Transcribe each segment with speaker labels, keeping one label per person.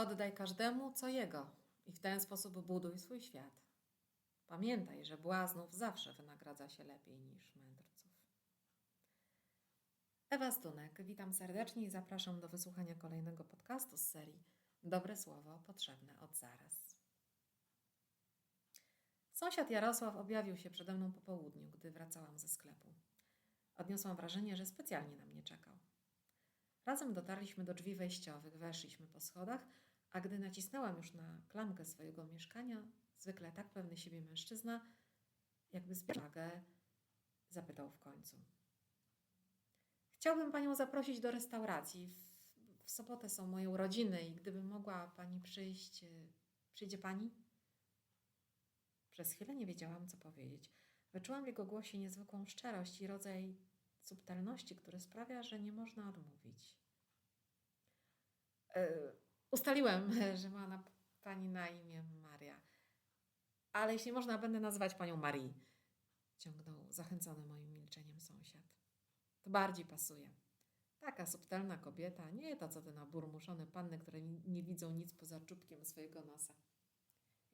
Speaker 1: Oddaj każdemu co jego i w ten sposób buduj swój świat. Pamiętaj, że błaznów zawsze wynagradza się lepiej niż mędrców. Ewa Stunek, witam serdecznie i zapraszam do wysłuchania kolejnego podcastu z serii Dobre Słowo potrzebne od zaraz. Sąsiad Jarosław objawił się przede mną po południu, gdy wracałam ze sklepu. Odniosłam wrażenie, że specjalnie na mnie czekał. Razem dotarliśmy do drzwi wejściowych, weszliśmy po schodach, a gdy nacisnęłam już na klamkę swojego mieszkania, zwykle tak pewny siebie mężczyzna, jakby z uwagę, zapytał w końcu. Chciałbym panią zaprosić do restauracji. W, w sobotę są moje urodziny i gdyby mogła pani przyjść, y, przyjdzie pani? Przez chwilę nie wiedziałam, co powiedzieć. Wyczułam w jego głosie niezwykłą szczerość i rodzaj subtelności, który sprawia, że nie można odmówić. E, ustaliłem, że ma na pani na imię Maria. Ale jeśli można, będę nazywać panią Marii. Ciągnął zachęcony moim milczeniem sąsiad. To bardziej pasuje. Taka subtelna kobieta, nie to co te naburmuszone panny, które nie widzą nic poza czubkiem swojego nosa.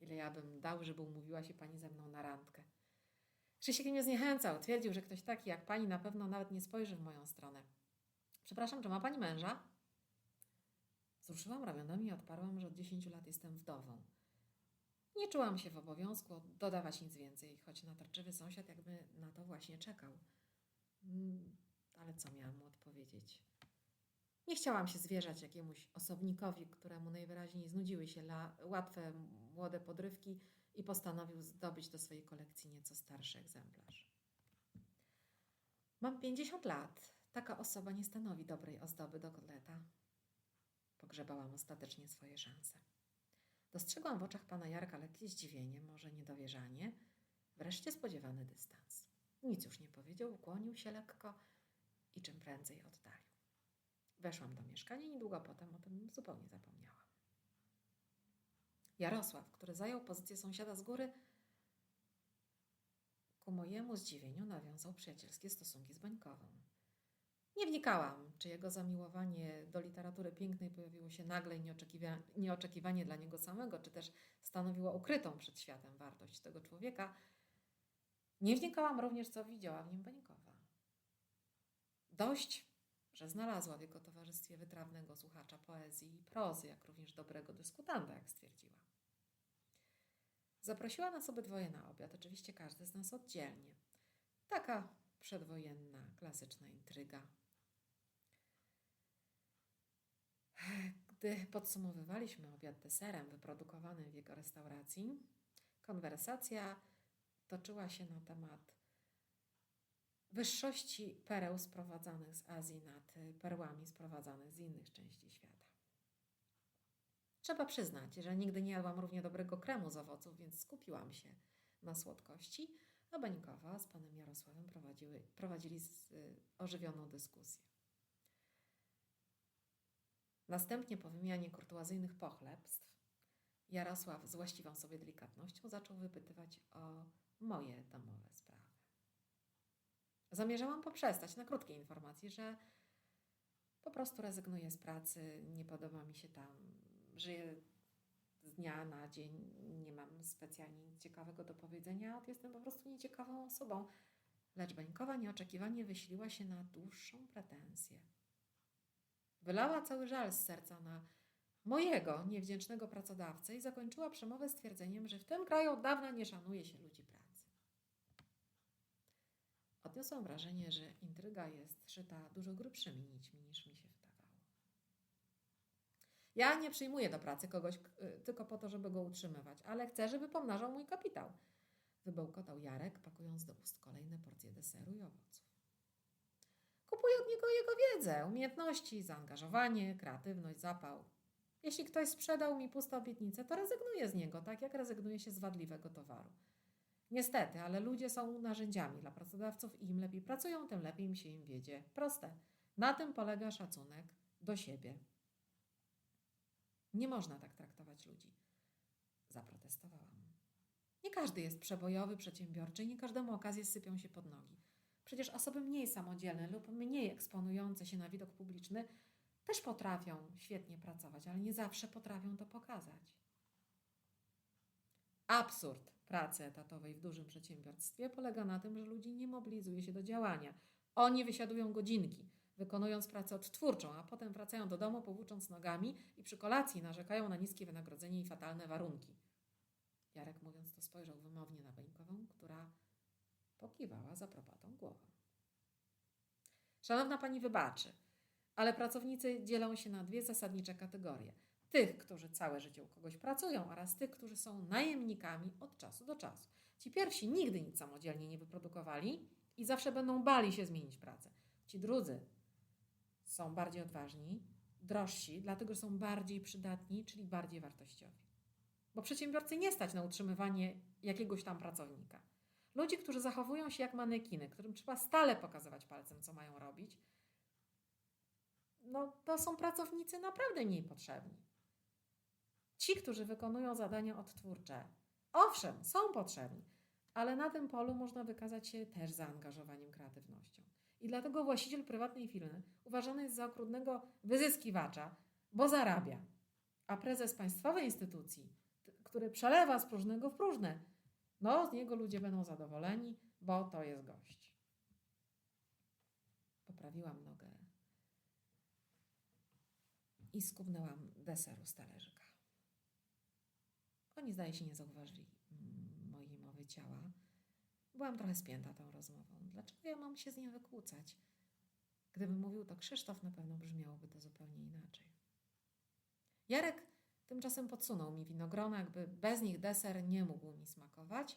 Speaker 1: Ile ja bym dał, żeby umówiła się pani ze mną na randkę. Krzysiek mnie zniechęcał. Twierdził, że ktoś taki jak pani na pewno nawet nie spojrzy w moją stronę. Przepraszam, czy ma pani męża? Wzruszyłam ramionami i odparłam, że od 10 lat jestem wdową. Nie czułam się w obowiązku dodawać nic więcej, choć natarczywy sąsiad jakby na to właśnie czekał. Mm, Ale co miałam mu odpowiedzieć? Nie chciałam się zwierzać jakiemuś osobnikowi, któremu najwyraźniej znudziły się łatwe, młode podrywki i postanowił zdobyć do swojej kolekcji nieco starszy egzemplarz. Mam 50 lat. Taka osoba nie stanowi dobrej ozdoby do kotleta. Pogrzebałam ostatecznie swoje szanse. Dostrzegłam w oczach pana Jarka lekkie zdziwienie, może niedowierzanie, wreszcie spodziewany dystans. Nic już nie powiedział, ukłonił się lekko i czym prędzej oddalił. Weszłam do mieszkania i niedługo potem o tym zupełnie zapomniałam. Jarosław, który zajął pozycję sąsiada z góry, ku mojemu zdziwieniu nawiązał przyjacielskie stosunki z Bańkową. Nie wnikałam, czy jego zamiłowanie do literatury pięknej pojawiło się nagle i nieoczekiwa- nieoczekiwanie dla niego samego, czy też stanowiło ukrytą przed światem wartość tego człowieka. Nie wnikałam również, co widziała w nim Bańkowa. Dość, że znalazła w jego towarzystwie wytrawnego słuchacza poezji i prozy, jak również dobrego dyskutanta, jak stwierdziła. Zaprosiła nas obydwoje na obiad, oczywiście każdy z nas oddzielnie. Taka przedwojenna, klasyczna intryga. Gdy podsumowywaliśmy obiad deserem wyprodukowanym w jego restauracji, konwersacja toczyła się na temat wyższości pereł sprowadzanych z Azji nad perłami sprowadzanych z innych części świata. Trzeba przyznać, że nigdy nie jadłam równie dobrego kremu z owoców, więc skupiłam się na słodkości, a Bańkowa z panem Jarosławem prowadzili y, ożywioną dyskusję. Następnie po wymianie kurtuazyjnych pochlebstw Jarosław z właściwą sobie delikatnością zaczął wypytywać o moje domowe sprawy. Zamierzałam poprzestać na krótkiej informacji, że po prostu rezygnuję z pracy, nie podoba mi się tam, żyję z dnia na dzień, nie mam specjalnie nic ciekawego do powiedzenia, jestem po prostu nieciekawą osobą. Lecz Bańkowa nieoczekiwanie wysiliła się na dłuższą pretensję. Wylała cały żal z serca na mojego niewdzięcznego pracodawcę i zakończyła przemowę stwierdzeniem, że w tym kraju od dawna nie szanuje się ludzi pracy. Odniosłam wrażenie, że intryga jest szyta dużo grubszymi nićmi niż mi się wydawało. Ja nie przyjmuję do pracy kogoś y, tylko po to, żeby go utrzymywać, ale chcę, żeby pomnażał mój kapitał. Wybełkotał Jarek, pakując do ust kolejne porcje deseru i owoców. Kupuję od niego jego wiedzę, umiejętności, zaangażowanie, kreatywność, zapał. Jeśli ktoś sprzedał mi puste obietnice, to rezygnuję z niego, tak jak rezygnuje się z wadliwego towaru. Niestety, ale ludzie są narzędziami dla pracodawców i im lepiej pracują, tym lepiej mi się im wiedzie. Proste. Na tym polega szacunek do siebie. Nie można tak traktować ludzi. Zaprotestowałam. Nie każdy jest przebojowy, przedsiębiorczy i nie każdemu okazje sypią się pod nogi. Przecież osoby mniej samodzielne lub mniej eksponujące się na widok publiczny też potrafią świetnie pracować, ale nie zawsze potrafią to pokazać. Absurd pracy etatowej w dużym przedsiębiorstwie polega na tym, że ludzi nie mobilizuje się do działania. Oni wysiadują godzinki, wykonując pracę odtwórczą, a potem wracają do domu powłócząc nogami i przy kolacji narzekają na niskie wynagrodzenie i fatalne warunki. Jarek mówiąc to spojrzał wymownie na Beńkową, która pokiwała za propatą głową. Szanowna Pani wybaczy, ale pracownicy dzielą się na dwie zasadnicze kategorie. Tych, którzy całe życie u kogoś pracują oraz tych, którzy są najemnikami od czasu do czasu. Ci pierwsi nigdy nic samodzielnie nie wyprodukowali i zawsze będą bali się zmienić pracę. Ci drudzy są bardziej odważni, drożsi, dlatego że są bardziej przydatni, czyli bardziej wartościowi. Bo przedsiębiorcy nie stać na utrzymywanie jakiegoś tam pracownika. Ludzi, którzy zachowują się jak manekiny, którym trzeba stale pokazywać palcem, co mają robić, no to są pracownicy naprawdę mniej potrzebni. Ci, którzy wykonują zadania odtwórcze, owszem, są potrzebni, ale na tym polu można wykazać się też zaangażowaniem, kreatywnością. I dlatego właściciel prywatnej firmy uważany jest za okrutnego wyzyskiwacza, bo zarabia. A prezes państwowej instytucji, który przelewa z próżnego w próżne, no z niego ludzie będą zadowoleni, bo to jest gość. Poprawiłam nogę i skubnęłam deseru z talerzyka. Oni zdaje się nie zauważyli mm, mojej mowy ciała. Byłam trochę spięta tą rozmową. Dlaczego ja mam się z nim wykłócać? Gdyby mówił to Krzysztof, na pewno brzmiałoby to zupełnie inaczej. Jarek tymczasem podsunął mi winogrona, jakby bez nich deser nie mógł mi smakować.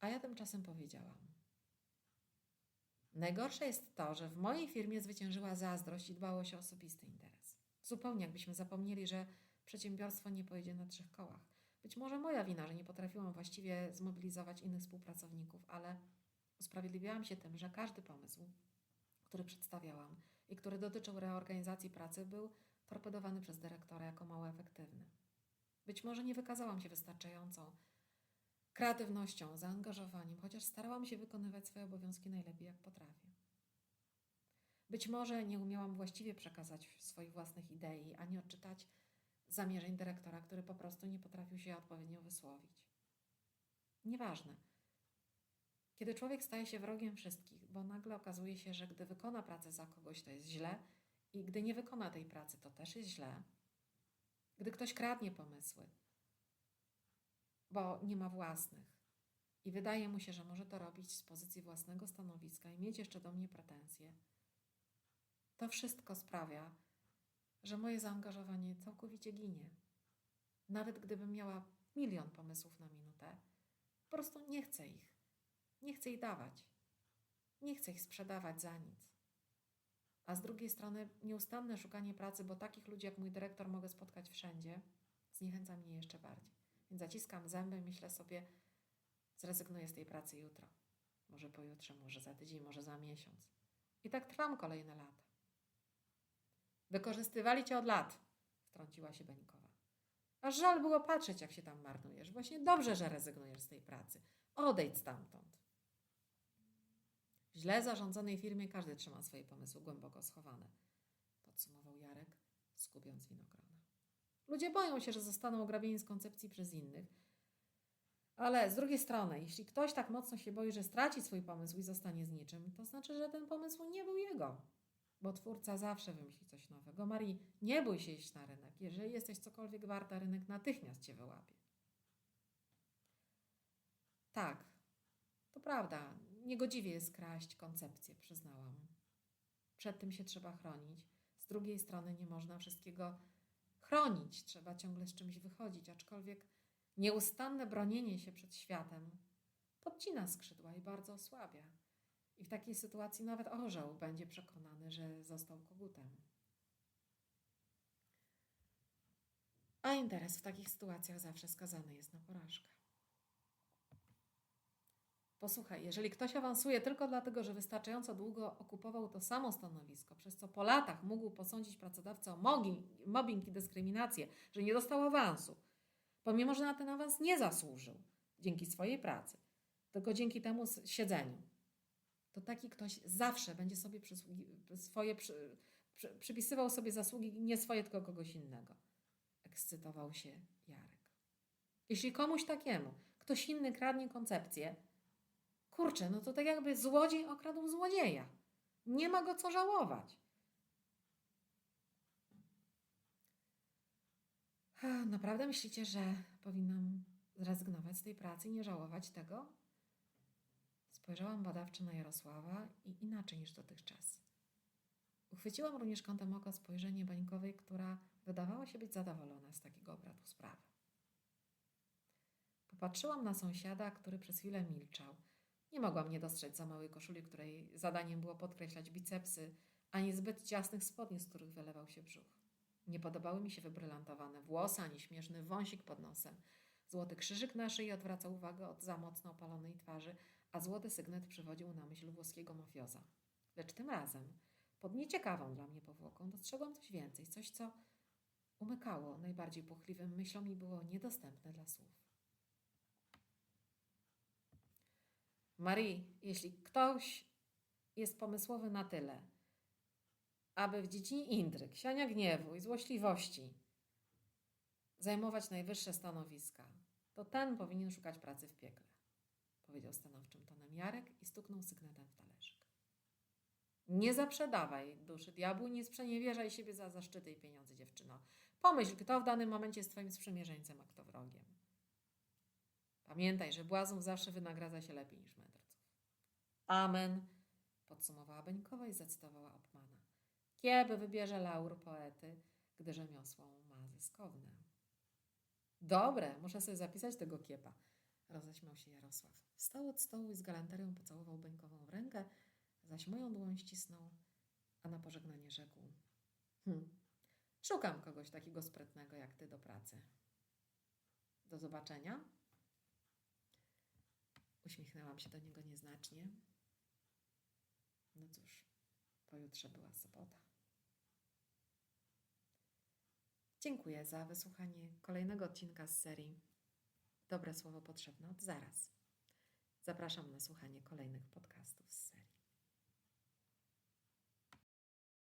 Speaker 1: A ja tymczasem powiedziałam. Najgorsze jest to, że w mojej firmie zwyciężyła zazdrość i dbałość o osobisty interes. Zupełnie jakbyśmy zapomnieli, że przedsiębiorstwo nie pojedzie na trzech kołach. Być może moja wina, że nie potrafiłam właściwie zmobilizować innych współpracowników, ale usprawiedliwiałam się tym, że każdy pomysł, który przedstawiałam i który dotyczył reorganizacji pracy, był torpedowany przez dyrektora jako mało efektywny. Być może nie wykazałam się wystarczającą kreatywnością, zaangażowaniem, chociaż starałam się wykonywać swoje obowiązki najlepiej jak potrafię. Być może nie umiałam właściwie przekazać swoich własnych idei, ani odczytać zamierzeń dyrektora, który po prostu nie potrafił się odpowiednio wysłowić. Nieważne. Kiedy człowiek staje się wrogiem wszystkich, bo nagle okazuje się, że gdy wykona pracę za kogoś, to jest źle, i gdy nie wykona tej pracy, to też jest źle. Gdy ktoś kradnie pomysły, bo nie ma własnych i wydaje mu się, że może to robić z pozycji własnego stanowiska i mieć jeszcze do mnie pretensje, to wszystko sprawia, że moje zaangażowanie całkowicie ginie. Nawet gdybym miała milion pomysłów na minutę, po prostu nie chcę ich. Nie chcę ich dawać. Nie chcę ich sprzedawać za nic. A z drugiej strony nieustanne szukanie pracy, bo takich ludzi jak mój dyrektor mogę spotkać wszędzie, zniechęca mnie jeszcze bardziej. Więc zaciskam zęby, myślę sobie, zrezygnuję z tej pracy jutro. Może pojutrze, może za tydzień, może za miesiąc. I tak trwam kolejne lata. Wykorzystywali cię od lat, wtrąciła się Beńkowa. Aż żal było patrzeć, jak się tam marnujesz. Właśnie dobrze, że rezygnujesz z tej pracy. Odejdź stamtąd. Źle zarządzonej firmie każdy trzyma swoje pomysły głęboko schowane, podsumował Jarek, skubiąc winogrona. Ludzie boją się, że zostaną ograbieni z koncepcji przez innych. Ale z drugiej strony, jeśli ktoś tak mocno się boi, że straci swój pomysł i zostanie z niczym, to znaczy, że ten pomysł nie był jego. Bo twórca zawsze wymyśli coś nowego. Marii, nie bój się iść na rynek. Jeżeli jesteś cokolwiek warta, rynek natychmiast cię wyłapie. Tak, to prawda. Niegodziwie jest kraść koncepcję, przyznałam. Przed tym się trzeba chronić. Z drugiej strony nie można wszystkiego chronić. Trzeba ciągle z czymś wychodzić, aczkolwiek nieustanne bronienie się przed światem podcina skrzydła i bardzo osłabia. I w takiej sytuacji nawet orzeł będzie przekonany, że został kogutem. A interes w takich sytuacjach zawsze skazany jest na porażkę. Posłuchaj, jeżeli ktoś awansuje tylko dlatego, że wystarczająco długo okupował to samo stanowisko, przez co po latach mógł posądzić pracodawcę o mobbing, i dyskryminację, że nie dostał awansu, pomimo że na ten awans nie zasłużył dzięki swojej pracy, tylko dzięki temu siedzeniu, to taki ktoś zawsze będzie sobie przysługi- swoje przy, przy, przypisywał sobie zasługi nie swoje, tylko kogoś innego. Ekscytował się Jarek. Jeśli komuś takiemu ktoś inny kradnie koncepcję, kurczę, no to tak jakby złodziej okradł złodzieja. Nie ma go co żałować. Naprawdę myślicie, że powinnam zrezygnować z tej pracy i nie żałować tego? Spojrzałam badawczo na Jarosława i inaczej niż dotychczas. Uchwyciłam również kątem oka spojrzenie Bańkowej, która wydawała się być zadowolona z takiego obratu sprawy. Popatrzyłam na sąsiada, który przez chwilę milczał. Nie mogłam nie dostrzec za małej koszuli, której zadaniem było podkreślać bicepsy, ani zbyt ciasnych spodni, z których wylewał się brzuch. Nie podobały mi się wybrylantowane włosy, ani śmieszny wąsik pod nosem. Złoty krzyżyk na szyi odwracał uwagę od za mocno opalonej twarzy, a złoty sygnet przywodził na myśl włoskiego mafioza. Lecz tym razem, pod nieciekawą dla mnie powłoką, dostrzegłam coś więcej, coś, co umykało najbardziej płochliwym myślom i było niedostępne dla słów. Marie, jeśli ktoś jest pomysłowy na tyle, aby w dziedzinie intryg, siania gniewu i złośliwości zajmować najwyższe stanowiska, to ten powinien szukać pracy w piekle, powiedział stanowczym tonem Jarek i stuknął sygnetem w talerzyk. Nie zaprzedawaj duszy diabłu, nie sprzeniewierzaj siebie za zaszczyty i pieniądze, dziewczyno. Pomyśl, kto w danym momencie jest twoim sprzymierzeńcem, a kto wrogiem. Pamiętaj, że błazów zawsze wynagradza się lepiej niż mędrców. Amen, podsumowała Beńkowa i zacytowała Opmana. Kieby wybierze laur poety, gdy rzemiosło ma zyskowne. Dobre, muszę sobie zapisać tego kiepa, roześmiał się Jarosław. Wstał od stołu i z galanterią pocałował Beńkową w rękę, zaś moją dłoń ścisnął, a na pożegnanie rzekł. Hm, szukam kogoś takiego sprytnego jak ty do pracy. Do zobaczenia. Uśmiechnęłam się do niego nieznacznie. No cóż, pojutrze była sobota. Dziękuję za wysłuchanie kolejnego odcinka z serii Dobre słowo potrzebne od zaraz. Zapraszam na słuchanie kolejnych podcastów z serii.